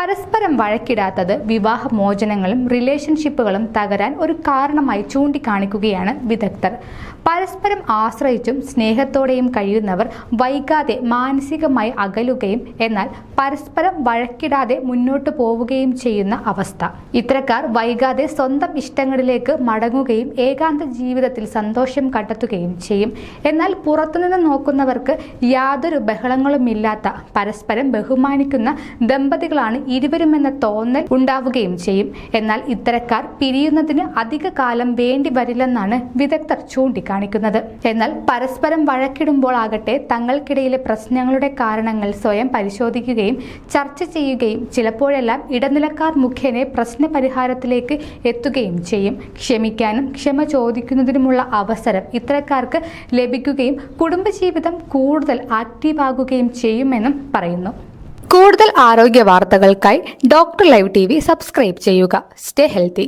പരസ്പരം വഴക്കിടാത്തത് വിവാഹമോചനങ്ങളും റിലേഷൻഷിപ്പുകളും തകരാൻ ഒരു കാരണമായി ചൂണ്ടിക്കാണിക്കുകയാണ് വിദഗ്ധർ. പരസ്പരം ആശ്രയിച്ചും സ്നേഹത്തോടെയും കഴിയുന്നവർ വൈകാതെ മാനസികമായി അകലുകയും എന്നാൽ പരസ്പരം വഴക്കിടാതെ മുന്നോട്ടു പോവുകയും ചെയ്യുന്ന അവസ്ഥ. ഇത്തരക്കാർ വൈകാതെ സ്വന്തം ഇഷ്ടങ്ങളിലേക്ക് മടങ്ങുകയും ഏകാന്ത ജീവിതത്തിൽ സന്തോഷം കണ്ടെത്തുകയും ചെയ്യും. എന്നാൽ പുറത്തുനിന്ന് നോക്കുന്നവർക്ക് യാതൊരു ബഹളങ്ങളുമില്ലാത്ത പരസ്പരം ബഹുമാനിക്കുന്ന ദമ്പതികളാണ് ഇരുവരുമെന്ന തോന്നൽ ഉണ്ടാവുകയും ചെയ്യും. എന്നാൽ ഇത്തരക്കാർ പിരിയുന്നതിന് അധിക കാലം വേണ്ടി വരില്ലെന്നാണ് വിദഗ്ധർ ചൂണ്ടിക്കാണിക്കുന്നത് എന്നാൽ പരസ്പരം വഴക്കിടുമ്പോൾ ആകട്ടെ തങ്ങൾക്കിടയിലെ പ്രശ്നങ്ങളുടെ കാരണങ്ങൾ സ്വയം പരിശോധിക്കുകയും ചർച്ച ചെയ്യുകയും ചിലപ്പോഴെല്ലാം ഇടനിലക്കാർ മുഖേന പ്രശ്നപരിഹാരത്തിലേക്ക് എത്തുകയും ചെയ്യും. ക്ഷമിക്കാനും ക്ഷമ ചോദിക്കുന്നതിനുമുള്ള അവസരം ഇത്തരക്കാർക്ക് ലഭിക്കുകയും കുടുംബജീവിതം കൂടുതൽ ആക്റ്റീവാകുകയും ചെയ്യുമെന്നും പറയുന്നു. കൂടുതൽ ആരോഗ്യ വാർത്തകൾക്കായി ഡോക്ടർ ലൈവ് ടി സബ്സ്ക്രൈബ് ചെയ്യുക. Stay healthy.